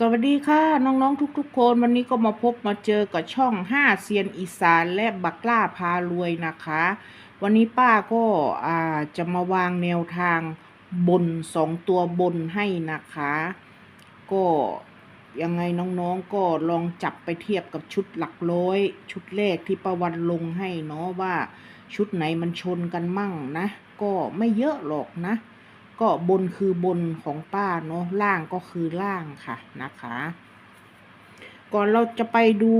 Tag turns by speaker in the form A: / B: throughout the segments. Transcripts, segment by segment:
A: สวัสดีค่ะ น้องๆทุกๆคน วันนี้ก็มาพบมาเจอกับช่อง5เซียนอีสานและบักล่าพารวยนะคะ วันนี้ป้าก็อาจะมาวางแนวทางบนสองตัวบนให้นะคะ ก็ยังไงน้องๆก็ลองจับไปเทียบกับชุดหลักร้อย ชุดแรกที่ประวันลงให้เนาะว่าชุดไหนมันชนกันมั่งนะ ก็ไม่เยอะหรอกนะ ก็บนคือบนของป้าเนาะล่างก็คือล่างค่ะนะคะ ก่อนเราจะไปดู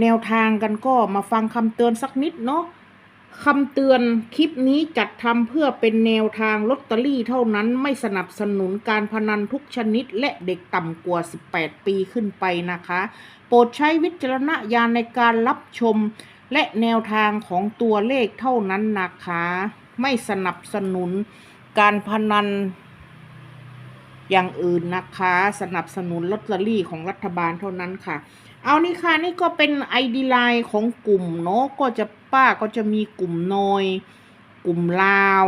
A: แนวทางกันก็มาฟังคำเตือนสักนิดเนาะคำเตือนคลิปนี้จัดทำเพื่อเป็นแนวทางลอตเตอรี่เท่านั้นไม่สนับสนุนการพนันทุกชนิดและเด็กต่ำกว่า 18 ปีขึ้นไปนะคะ โปรดใช้วิจารณญาณในการรับชมและแนวทางของตัวเลขเท่านั้นนะคะ ไม่สนับสนุน การพนันอย่างอื่นนะคะ สนับสนุนลอตเตอรี่ของรัฐบาลเท่านั้นค่ะ เอานี่ค่ะนี่ก็เป็นไอดีไลน์ของกลุ่มเนาะก็จะป้าก็จะมีกลุ่มนอย กลุ่มลาว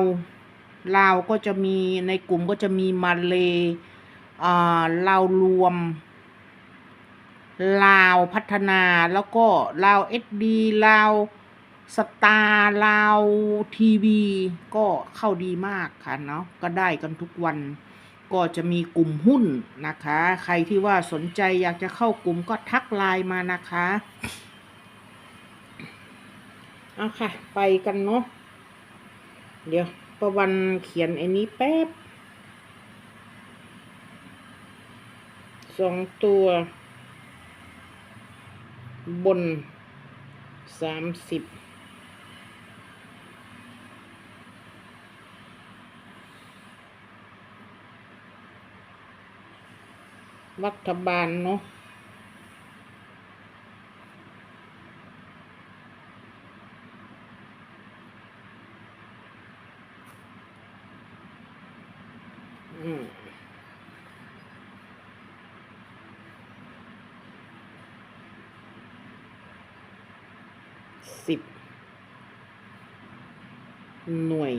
A: ลาวก็จะมีในกลุ่มก็จะมีมาเลอ่าลาวรวม ลาวพัฒนาแล้วก็ลาวเอสดีลาว สตาร์ลาวทีวีก็เข้าดีมากค่ะเนาะก็ได้กันทุกวัน ก็จะมีกลุ่มหุ้นนะคะ ใครที่ว่าสนใจอยากจะเข้ากลุ่มก็ทักไลน์มานะคะเอาค่ะ ไปกันเนาะเดี๋ยวประวันเขียนไอ้นี้แป๊บสองตัว บนสามสิบ รัฐบาลเนาะสิบหน่วย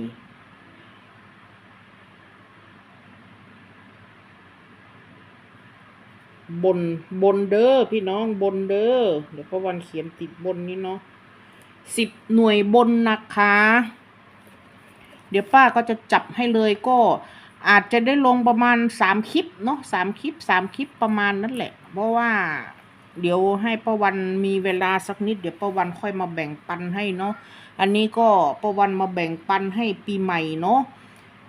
A: บนบนเด้อพี่น้องบนเด้อเดี๋ยวพระวันเขียนติดบนนี้เนาะสิบหน่วยบนนะคะ เดี๋ยวป้าก็จะจับให้เลยก็อาจจะได้ลงประมาณสามคลิปเนาะสามคลิปสามคลิปประมาณนั้นแหละ เพราะว่า เดี๋ยวให้ประวันมีเวลาสักนิด เดี๋ยวประวันค่อยมาแบ่งปันให้เนาะอันนี้ก็ประวันมาแบ่งปันให้ปีใหม่เนาะ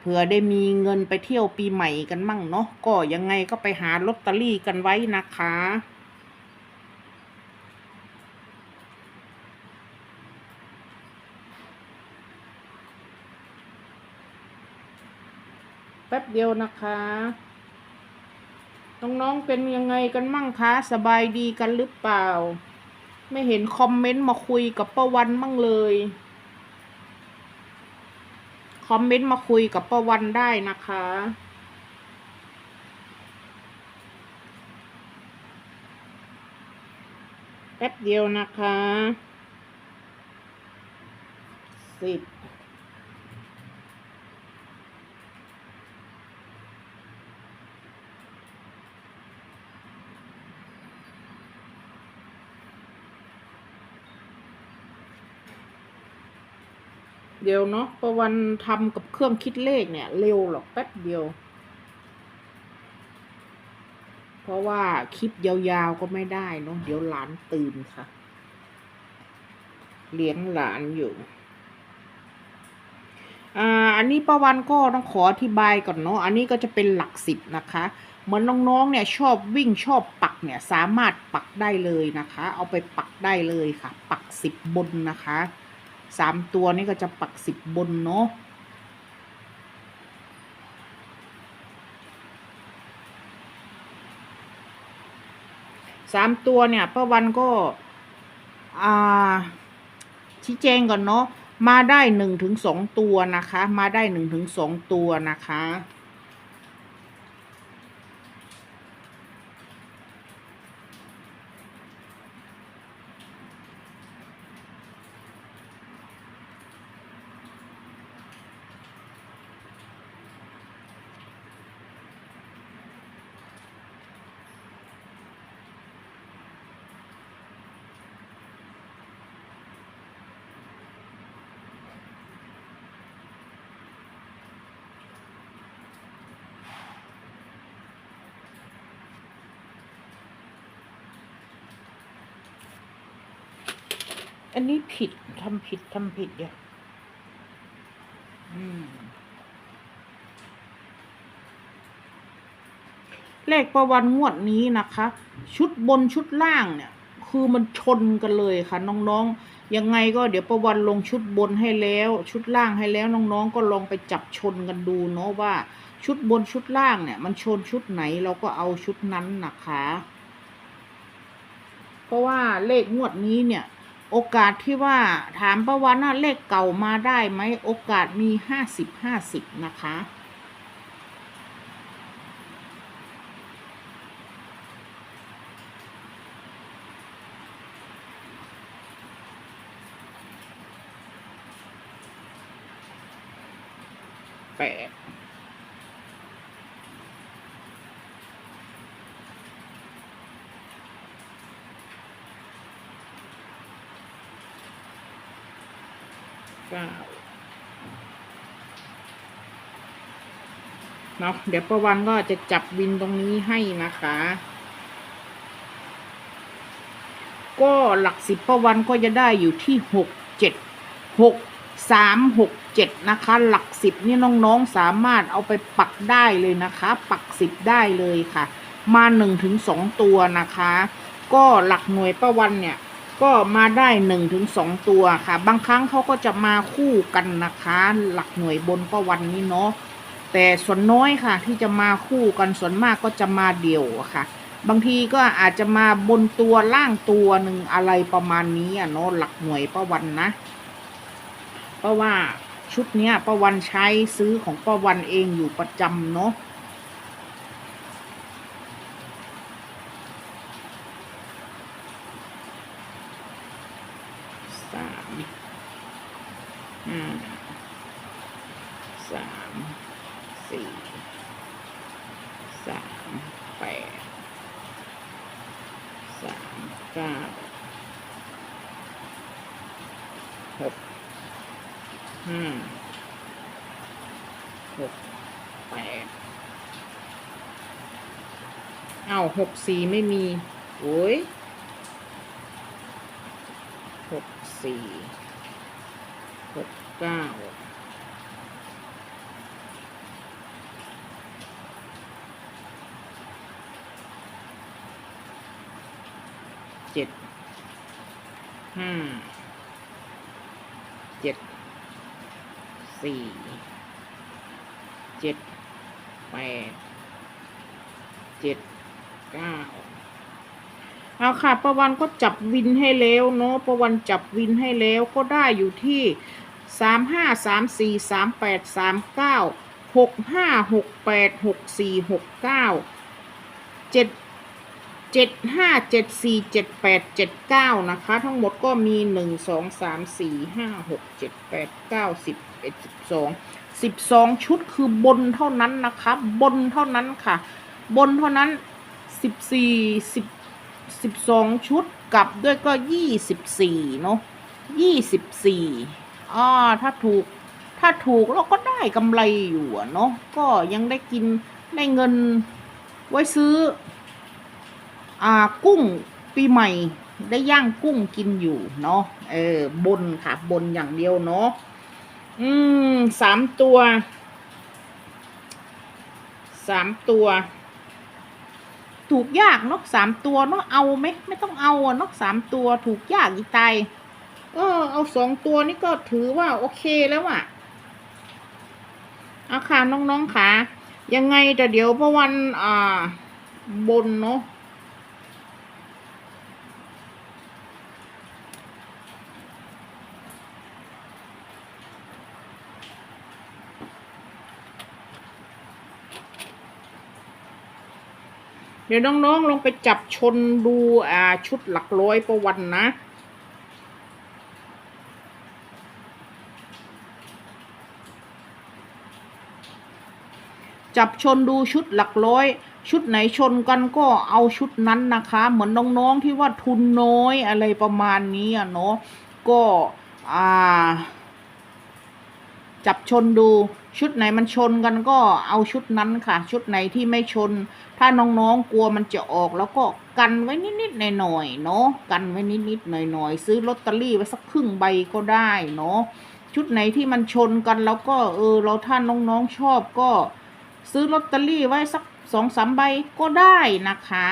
A: ผื่อได้มีเงินไปเที่ยวปีใหม่กันมั่งเนาะก็ยังไงก็ไปหาลอตเตอรี่กันไว้นะคะแป๊บเดียวนะคะ น้องๆ เป็นยังไงกันมั่งคะ สบายดีกันหรือเปล่า ไม่เห็นคอมเมนต์มาคุยกับป้าวันมั่งเลย คอมเมนต์มาคุยกับป้าวันได้นะคะ แป๊บเดียวนะคะสิบ เดียวเนาะประวันทำกับเครื่องคิดเลขเนี่ย เร็วหรอกแป๊บเดียว เพราะว่าคลิปยาวๆก็ไม่ได้เนาะเดี๋ยวหลานตื่นค่ะ เลี้ยงหลานอยู่อ่าอันนี้ประวันก็ต้องขออธิบายก่อนเนาะอันนี้ก็จะเป็นหลักสิบนะคะเหมือนน้องๆ เนี่ยชอบวิ่งชอบปักเนี่ยสามารถปักได้เลยนะคะ เอาไปปักได้เลยค่ะ ปักสิบบนนะคะ สามตัวนี่ก็จะปักสิบบนเนาะสามตัวเนี่ยป้าวันก็ชี้แจงก่อนเนาะมาได้หนึ่งถึงสองตัวนะคะ มาได้หนึ่งถึงสองตัวนะคะ อันนี้ผิดทำผิดทำผิดเดี๋ยวอืมเลขประวันงวดนี้นะคะ ชุดบนชุดล่างเนี่ย คือมันชนกันเลยค่ะน้องๆ ยังไงก็เดี๋ยวประวันลงชุดบนให้แล้ว ชุดล่างให้แล้วน้องๆ ก็ลองไปจับชนกันดูเนาะว่า ชุดบนชุดล่างเนี่ย มันชนชุดไหนเราก็เอาชุดนั้นนะคะ เพราะว่าเลขงวดนี้เนี่ย โอกาสที่ว่าถามประวันว่าเลขเก่ามาได้ไหมโอกาสมีห้าสิบห้าสิบนะคะ แปด นาะเดี๋ยวประวันก็จะจับวินตรงนี้ให้นะคะ ก็หลักสิบประวันก็จะได้อยู่ที่หกเจ็ดหกสามหกเจ็ดนะคะ หลักสิบนี่น้องๆสามารถเอาไปปักได้เลยนะคะ ปักสิบได้เลยค่ะ มาหนึ่งถึงสองตัวนะคะ ก็หลักหน่วยประวันเนี่ยก็มาได้หนึ่งถึงสองตัวค่ะ บางครั้งเขาก็จะมาคู่กันนะคะ หลักหน่วยบนประวันนี้เนาะ แต่ส่วนน้อยค่ะ ที่จะมาคู่กันส่วนมากก็จะมาเดี่ยวค่ะ บางทีก็อาจจะมาบนตัวล่างตัวหนึ่งอะไรประมาณนี้อะเนาะหลักหน่วยประวันนะ เพราะว่าชุดเนี้ยประวันใช้ซื้อของประวันเองอยู่ประจำเนาะสามห้าสามสี่สามแปดสามเก้าหก ห้าหกแปดเอา หกสี่ไม่มี โอ้ยหกสี่หกเก้าเจ็ดห้าเจ็ดสี่เจ็ดแปดเจ็ด เก้าเอาค่ะประวันก็จับวินให้แล้วเนาะประวันจับวินให้แล้วก็ได้อยู่ที่สามห้าสามสี่สามแปดสามเก้าหกห้าหกแปดหกสี่หกเก้าเจ็ดเจ็ดห้าเจ็ดสี่เจ็ดแปดเจ็ดเก้านะคะ ทั้งหมดก็มีหนึ่งสองสามสี่ห้าหกเจ็ดแปดเก้าสิบเอ็ดสิบสองสิบสองชุดคือบนเท่านั้นนะคะ บนเท่านั้นค่ะ บนเท่านั้น สิบสี่สิบสิบสองชุดกลับด้วยก็ยี่สิบสี่เนาะยี่สิบสี่อ่าถ้าถูกถ้าถูกเราก็ได้กำไรอยู่เนาะก็ยังได้กินได้เงินไว้ซื้อ อ่ากุ้งปีใหม่ได้ย่างกุ้งกินอยู่เนาะเออบนค่ะ บนอย่างเดียวเนาะอืมสามตัวสามตัว ถูกยากนกสามตัวเนาะเอาไหมไม่ต้องเอาอะนกสามตัวถูกยากอีตายเออเอาสองตัวนี่ก็ถือว่าโอเคแล้วอะเอาค่ะน้องๆค่ะยังไงแต่เดี๋ยวพระวันอ่าบนเนาะ เดี๋ยวน้องๆลองไปจับชนดูอ่าชุดหลักร้อยประวันนะ จับชนดูชุดหลักร้อย ชุดไหนชนกันก็เอาชุดนั้นนะคะ เหมือนน้องๆที่ว่าทุนน้อยอะไรประมาณนี้อะเนาะก็อ่า จับชนดูชุดไหนมันชนกันก็เอาชุดนั้นค่ะ ชุดไหนที่ไม่ชน ถ้าน้องๆกลัวมันจะออก แล้วก็กันไว้นิดๆหน่อยๆเนาะกันไว้นิดๆหน่อยๆซื้อลอตเตอรี่ไว้สักครึ่งใบก็ได้เนาะชุดไหนที่มันชนกันแล้วก็เออเราถ้าน้องๆชอบก็ ซื้อลอตเตอรี่ไว้สักสองสามใบก็ได้นะคะ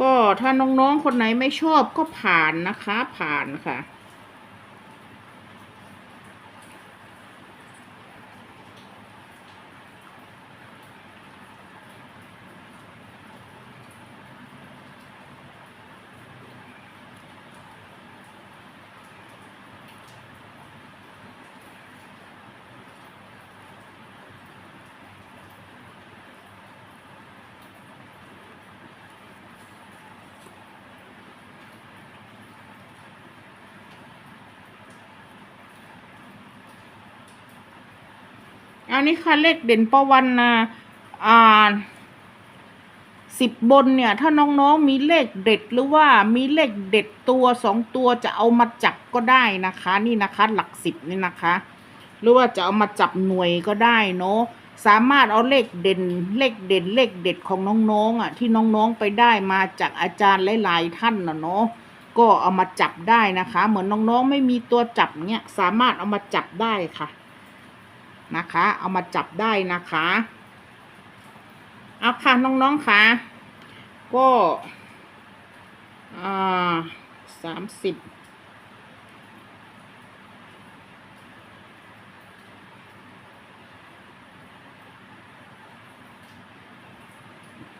A: ก็ถ้าน้องๆคนไหนไม่ชอบก็ผ่านนะคะผ่านค่ะ อันนี้ค่ะเลขเด่นประวันนะอ่าสิบบนเนี่ย ถ้าน้องๆมีเลขเด็ดหรือว่ามีเลขเด็ดตัวสองตัวจะเอามาจับก็ได้นะคะ นี่นะคะ หลักสิบนี่นะคะ หรือว่าจะเอามาจับหน่วยก็ได้เนาะสามารถเอาเลขเด่นเลขเด่นเลขเด็ดของน้องๆอะที่น้องๆไปได้มาจากอาจารย์หลายๆท่านนะเนาะก็เอามาจับได้นะคะ เหมือนน้องๆไม่มีตัวจับเนี่ยสามารถเอามาจับได้ค่ะ นะคะ เอามาจับได้นะคะเอาค่ะน้องๆค่ะ ก็สามสิบ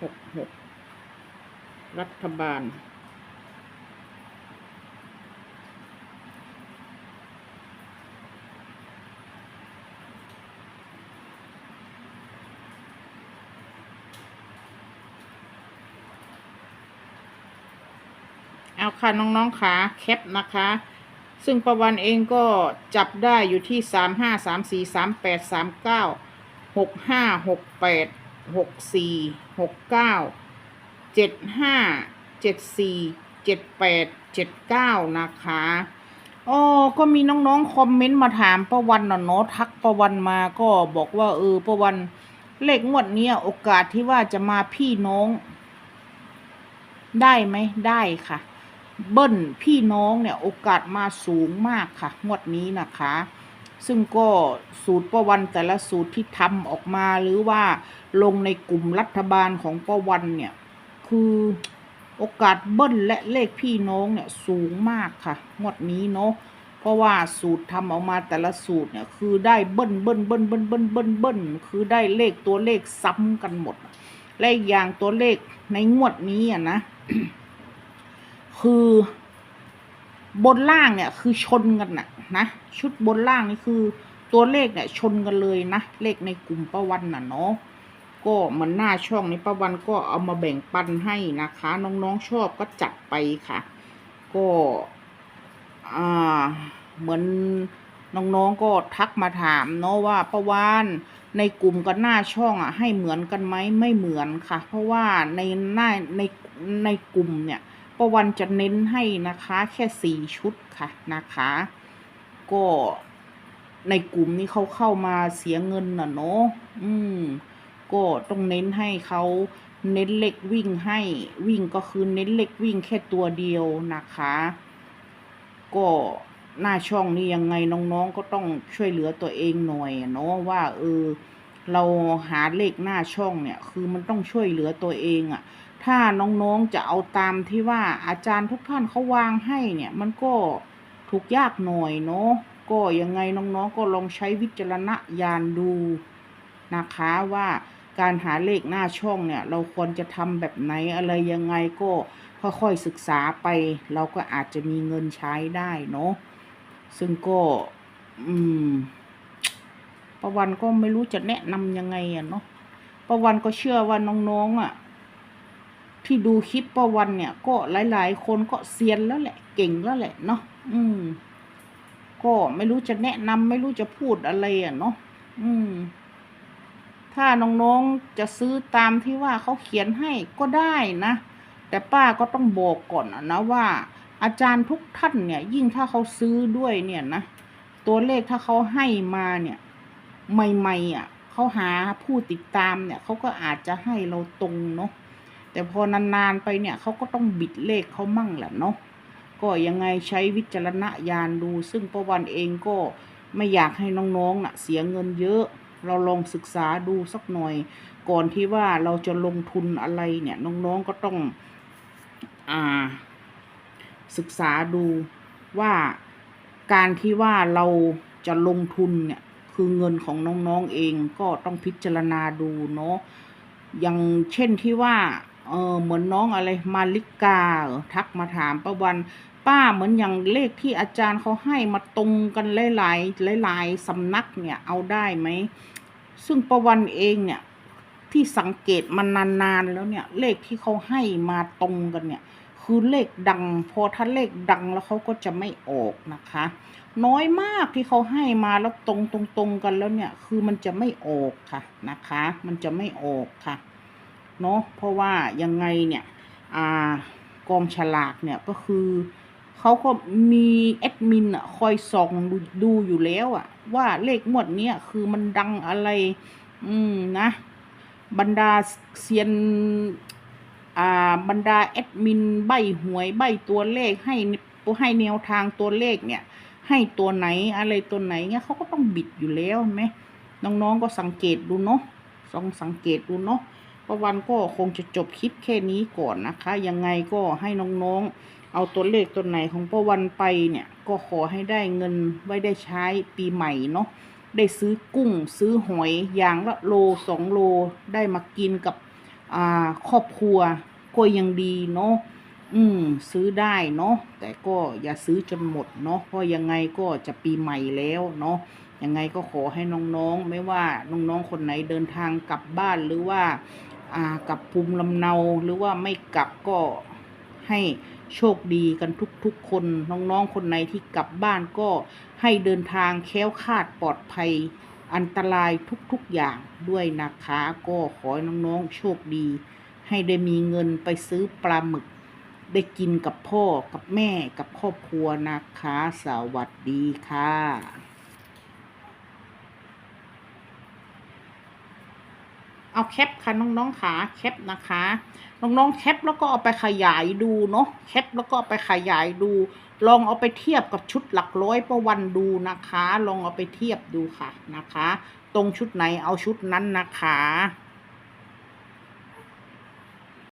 A: หกหกรัฐบาล ค่ะน้องๆค่ะแคปนะคะ ซึ่งประวันเองก็จับได้อยู่ที่สามห้าสามสี่สามแปดสามเก้าหกห้าหกแปดหกสี่หกเก้าเจ็ดห้าเจ็ดสี่เจ็ดแปดเจ็ดเก้านะคะอ๋อก็มีน้องๆ คอมเมนต์มาถามประวันน่ะเนาะทักประวันมาก็บอกว่า เออประวันเลขงวดนี้โอกาสที่ว่าจะมาพี่น้อง ได้ไหมได้ค่ะ เบิ้ลพี่น้องเนี่ยโอกาสมาสูงมากค่ะ งวดนี้นะคะ ซึ่งก็สูตรประวันแต่ละสูตรที่ทำออกมาหรือว่าลงในกลุ่มรัฐบาลของประวันเนี่ย คือโอกาสเบิ้ลและเลขพี่น้องเนี่ยสูงมากค่ะ งวดนี้เนาะเพราะว่าสูตรทำออกมาแต่ละสูตรเนี่ย คือได้เบิ้ลเบิ้ลเบิ้ลเบิ้ลเบิ้ลเบิ้ลเบิ้ลคือได้เลขตัวเลขซ้ำกันหมด และอีกอย่างตัวเลขในงวดนี้อะนะ คือบนล่างเนี่ยคือชนกันน่ะนะชุดบนล่างนี่คือตัวเลขเนี่ยชนกันเลยนะเลขในกลุ่มป้าวันน่ะเนาะก็เหมือนหน้าช่องนี้ป้าวันก็เอามาแบ่งปันให้นะคะ น้องๆชอบก็จัดไปค่ะ ก็อ่าเหมือนน้องๆก็ทักมาถามเนาะว่าป้าวานในกลุ่มกับหน้าช่องอะให้เหมือนกันไหมไม่เหมือนค่ะ เพราะว่าในหน้าในในกลุ่มเนี่ย ประวันจะเน้นให้นะคะแค่สี่ชุดค่ะนะคะ ก็ในกลุ่มนี้เขาเข้ามาเสียเงินน่ะเนาะอืม ก็ต้องเน้นให้เขาเน้นเล็กวิ่งให้วิ่งก็คือเน้นเล็กวิ่งแค่ตัวเดียวนะคะ ก็หน้าช่องนี้ยังไงน้องๆก็ต้องช่วยเหลือตัวเองหน่อยเนาะว่าเออเราหาเลขหน้าช่องเนี่ย คือมันต้องช่วยเหลือตัวเองอะ่ะ ถ้าน้องๆจะเอาตามที่ว่าอาจารย์ทุกท่านเขาวางให้เนี่ย มันก็ถูกยากหน่อยเนาะก็ยังไงน้องๆก็ลองใช้วิจารณญาณดูนะคะว่าการหาเลขหน้าช่องเนี่ย เราควรจะทำแบบไหนอะไรยังไงก็ค่อยๆศึกษาไป เราก็อาจจะมีเงินใช้ได้เนาะซึ่งก็ อืม ประวันก็ไม่รู้จะแนะนำยังไงอะเนาะประวันก็เชื่อว่าน้องๆอะ ที่ดูคลิปประวันเนี่ย ก็หลาย ๆ คนก็เซียนแล้วแหละ เก่งแล้วแหละเนาะอืม ก็ไม่รู้จะแนะนำไม่รู้จะพูดอะไรอะเนาะอืม ถ้าน้องๆจะซื้อตามที่ว่าเขาเขียนให้ก็ได้นะแต่ป้าก็ต้องบอกก่อนนะว่า อาจารย์ทุกท่านเนี่ย ยิ่งถ้าเขาซื้อด้วยเนี่ยนะตัวเลขถ้าเขาให้มาเนี่ย ใหม่ๆอะเขาหาผู้ติดตามเนี่ยเขาก็อาจจะให้เราตรงเนาะ แต่พอนานๆไปเนี่ยเขาก็ต้องบิดเลขเขามั่งแหละเนาะก็ยังไงใช้วิจารณญาณดู ซึ่งประวันเองก็ไม่อยากให้น้องๆน่ะเสียเงินเยอะ เราลองศึกษาดูสักหน่อย ก่อนที่ว่าเราจะลงทุนอะไรเนี่ยน้องๆก็ต้องอ่า ศึกษาดูว่าการที่ว่าเราจะลงทุนเนี่ยคือเงินของน้องๆเองก็ต้องพิจารณาดูเนาะอย่างเช่นที่ว่า เออเหมือนน้องอะไรมาริกาทักมาถามป้าวัน ป้าเหมือนอย่างเลขที่อาจารย์เขาให้มาตรงกันหลายๆหลายๆสำนักเนี่ยเอาได้ไหม ซึ่งประวันเองเนี่ย ที่สังเกตมานานๆแล้วเนี่ย เลขที่เขาให้มาตรงกันเนี่ย คือเลขดัง พอถ้าเลขดังแล้วเขาก็จะไม่ออกนะคะ น้อยมากที่เขาให้มาแล้วตรงตรงตรงกันแล้วเนี่ย คือมันจะไม่ออกค่ะนะคะ มันจะไม่ออกค่ะ เนาะเพราะว่ายังไงเนี่ยอ่ากองฉลากเนี่ยก็คือเขาก็มีแอดมินอะคอยส่องดูดูอยู่แล้วอะ ว่าเลขงวดเนี้ยคือมันดังอะไร อืมนะ บรรดาเซียนอ่าบรรดาแอดมินใบหวยใบตัวเลขให้ตัวให้แนวทางตัวเลขเนี่ย ให้ตัวไหนอะไรตัวไหนเนี่ยเขาก็ต้องบิดอยู่แล้วไหมน้องๆก็สังเกตดูเนาะลองสังเกตดูเนาะ ประวันก็คงจะจบคลิปแค่นี้ก่อนนะคะ ยังไงก็ให้น้องๆ เอาตัวเลขตัวไหนของประวันไปเนี่ย ก็ขอให้ได้เงินไว้ได้ใช้ปีใหม่เนาะ ได้ซื้อกุ้งซื้อหอยอย่างละโลสองโล ได้มากินกับครอบครัวก็ยังดีเนาะอืม ซื้อได้เนาะแต่ก็อย่าซื้อจนหมดเนาะเพราะยังไงก็จะปีใหม่แล้วเนาะยังไงก็ขอให้น้องๆ ไม่ว่าน้องๆคนไหนเดินทางกลับบ้านหรือว่า กับภูมิลำเนาหรือว่าไม่กลับก็ให้โชคดีกันทุกๆ คนน้องๆคนไหนที่กลับบ้านก็ให้เดินทางแค้วคาดปลอดภัย อันตรายทุกๆอย่างด้วยนะคะก็ขอให้น้องๆโชคดี ให้ได้มีเงินไปซื้อปลาหมึก ได้กินกับพ่อกับแม่กับครอบครัวนะคะ สวัสดีค่ะ เอาแคปค่ะน้องๆขาแคปนะคะ น้องๆแคปแล้วก็เอาไปขยายดูเนาะแคปแล้วก็ไปขยายดู ลองเอาไปเทียบกับชุดหลักร้อยประวันดูนะคะ ลองเอาไปเทียบดูค่ะนะคะ ตรงชุดไหนเอาชุดนั้นนะคะ